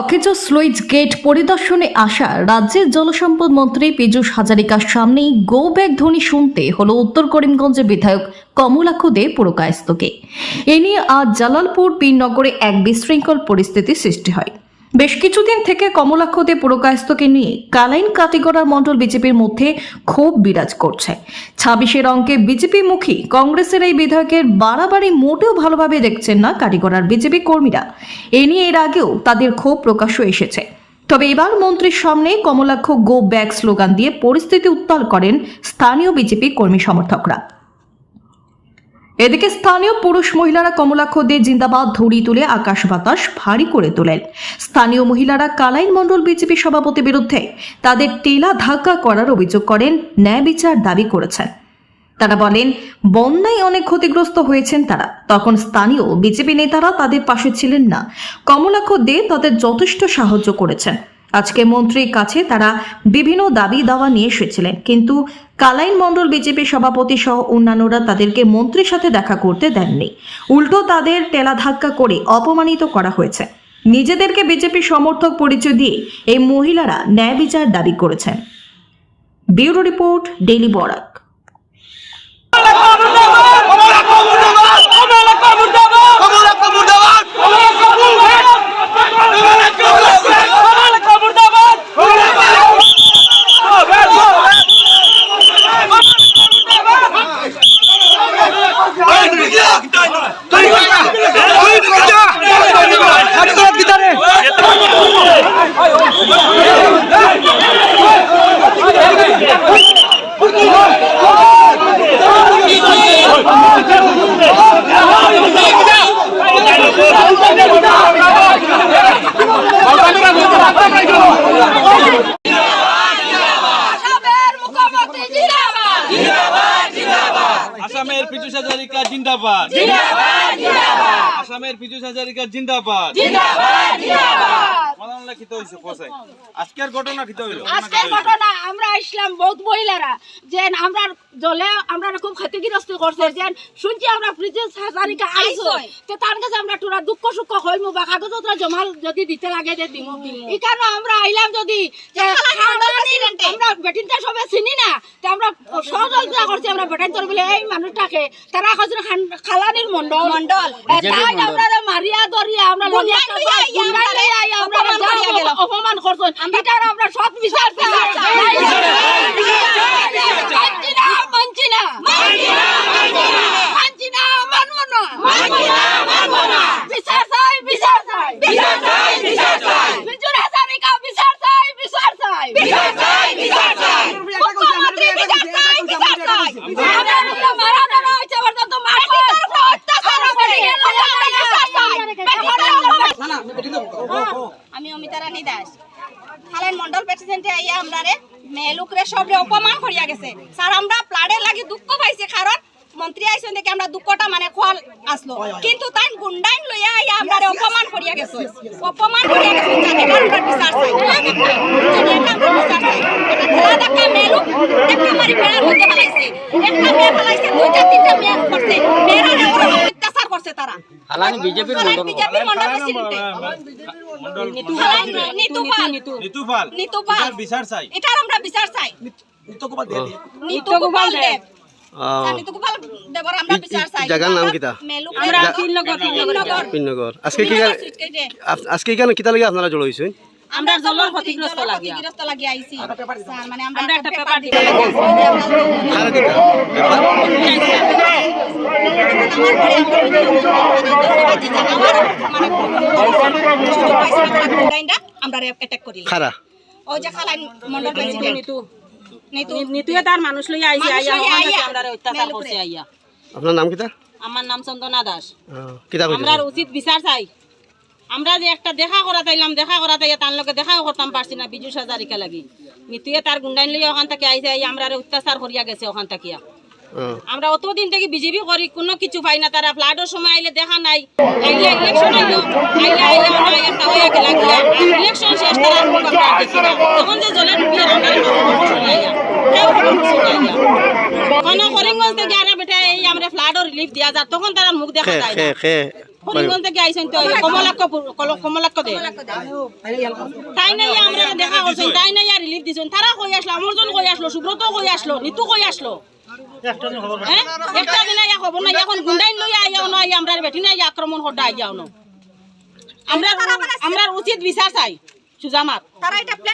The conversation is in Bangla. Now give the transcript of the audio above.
অকেজো স্লুইজ গেট পরিদর্শনে আসা রাজ্যের জলসম্পদ মন্ত্রী পীযুষ হাজারিকার সামনেই গো ব্যাগ ধ্বনি শুনতে হলো উত্তর করিমগঞ্জের বিধায়ক কমলাক্ষ দে পুরকায়স্তকে এ নিয়ে আজ জালালপুর পীরনগরে এক বিশৃঙ্খল পরিস্থিতি সৃষ্টি হয়। বেশ কিছুদিন থেকে কমলাক্ষ দে পুরকায়স্তকে নিয়ে কালাইন কাটিগড়ার মণ্ডল বিজেপির মধ্যে ক্ষোভ বিরাজ করছে। ছাব্বিশের অঙ্কে বিজেপি মুখী কংগ্রেসের এই বিধায়কের বাড়াবাড়ি মোটেও ভালোভাবে দেখছেন না কাটিগড়ার বিজেপি কর্মীরা। এ নিয়ে এর আগেও তাদের ক্ষোভ প্রকাশ্য এসেছে। তবে এবার মন্ত্রীর সামনে কমলাক্ষ গো ব্যাক স্লোগান দিয়ে পরিস্থিতি উত্তাল করেন স্থানীয় বিজেপি কর্মী সমর্থকরা। এদিকে স্থানীয় পুরুষ মহিলারা কমলাক্ষ দে জিন্দাবাদ ধরি তুলে আকাশ বাতাস ভারী করে তোলেন। স্থানীয় মহিলারা কালাইন মণ্ডল বিজেপি সভাপতি বিরুদ্ধে তাদের টেলা ধাক্কা করার অভিযোগ করেন, ন্যায় বিচার দাবি করেছেন। তারা বলেন, বন্যায় অনেক ক্ষতিগ্রস্ত হয়েছেন তারা। তখন স্থানীয় বিজেপি নেতারা তাদের পাশে ছিলেন না। কমলাক্ষ দে তাদের যথেষ্ট সাহায্য করেছেন। আজকে মন্ত্রীর কাছে তারা বিভিন্ন দাবি দাওয়া নিয়ে এসেছিলেন। কিন্তু কালাইন মণ্ডল বিজেপি সভাপতি সহ অন্যান্যরা তাদেরকে মন্ত্রীর সাথে দেখা করতে দেননি। উল্টো তাদের টেলাধাক্কা করে অপমানিত করা হয়েছে। নিজেদেরকে বিজেপি সমর্থক পরিচয় দিয়ে এই মহিলারা ন্যায় বিচার দাবি করেছেন। ব্যুরো রিপোর্ট, ডেইলি বরাক আসামের আসামের পিছু হাজারিকা জিন্দাবাদ মালানা খিতে হইছে কোসাই আজকের ঘটনা আজকের ঘটনা আমরা ইসলাম বহুত মহিলারা। যে আমরা জলে আমরা খুব ক্ষতিগ্রস্ত করছে। যে শুনছি আমরা ব্রিজের হাজারিকা আইছো তো তার কাছে আমরা তোরা দুঃখ সুখ হইমু বা কাগজ জমা যদি দিতে লাগে যে দিমু। এই কারণে আমরা আইলাম যদি আমরা বেটিনটা সবে চিনি না তো আমরা সহযোগিতা করছি আমরা বেটিন তোর বলে এই মানুষটাকে তারা কজন খালানির মন্ডল মন্ডল তাই আমরা মারিয়া দরিয়া আমরা অপমান করছেন। এটার আমরা সব বিচার চাই মানছি না মানছি না মানছি না মানবো না বিচার চাই বিচার চাই বিজুর হাজারিকা বিচার চাই বিচার চাই মুখ্যমন্ত্রী বিচার চাই বিচার চাই আমাদের উপরে মারা ধরা হয়েছে, আবার যত মারছে, অত্যাচার করে, বিচার চাই। আমি অমিতা রানী দাস। খালেন মন্ডল প্রেসিডেন্টে আইয়া আমরারে মেলুকরে সবরে অপমান করিয়া গেছে। স্যার আমরা প্লাডের লাগি দুঃখ পাইছি কারণ মন্ত্রী আইসন দেখে আমরা দুঃখটা মানে খোয়াল আসলো। কিন্তু তাই গুন্ডাইন লইয়া আইয়া আমরারে অপমান করিয়া গেছে। অপমান করিয়া গেছে জানি না আমরা বিচার চাই। জানি না আমরা বিচার চাই। এটা খেলা দেখা মেলুক একটা মারি বেড়ার মধ্যে ফেলাইছে। একটা মেয়ে ফেলাইছে দুইটা তিনটা মেয়ে করছে। মেয়েরা করছে তারা? হালানি বিজেপির মন্ডল বিজেপির মন্ডল প্রেসিডেন্টে নিতুপাল নিতুপাল নিতুপাল বিচার- বিচার চাই এটার আমরা বিচার চাই নিতুগোপাল দেব। আজকে কি কারণে- আপ- আজকে কেন কিতা লাগে আপনারা জড়ো হয়েছেন আমরা জলের ক্ষতিগ্রস্ত লাগিয়া ক্ষতিগ্রস্ত লাগিয়া আইছি স্যার, মানে আমরা একটা পেপার দিতা আমরা থেকে আপনার নাম আমার নাম চন্দনা দাস। আমরার উচিত বিচার চাই আমরা যে একটা দেখা করা দেখা করা তার দেখাও করতাম পারছি না বিজু হাজারিকা লাগি নিতুয়ে তার গুন্ডাইন লইয়া ওখান থেকে আইছে আমরারে অত্যাচার করিয়া গেছে ওখান আহ, আমরা অতদিন থেকে বিজেপি করি কোনো কিছু পাই না তারা। ফ্লাডের সময় আইলে দেখা নাই আইলে ইলেকশন আইলো আইলে আইলে আমরা একটা হয়ে গেলা গিয়া ইলেকশন শেষ তারা আর মুখ দেখি না। তখন যে জলে ডুবিয়ে আমরা আইয়া কেউ কিছু নাই। আইয়া। কোনো করিমগঞ্জ থেকে আরা বেটা এই আমরা ফ্লাডও রিলিফ দিয়া যায় তখন তারা মুখ দেখা যায় খে না। খে করিমগঞ্জ থেকে আইছেন তো কমলাক্ষ কমলাক্ষ দে। তাই নাই আমরা দেখা করছেন তাই নাই আর রিলিফ দিছেন। তারা কই আসলো আমরজন কই আসলো সুব্রত কই আসলো নিতু কই আসলো? হ্যাঁ একটা দিন আইয়া খবর নাই এখন গুন্ডাইন লই আইয়াও না আমরা বেটি নাই আক্রমণ করতে আইয়াও না আমরা আমরা উচিত বিচার চাই সুজামাত তারা এটা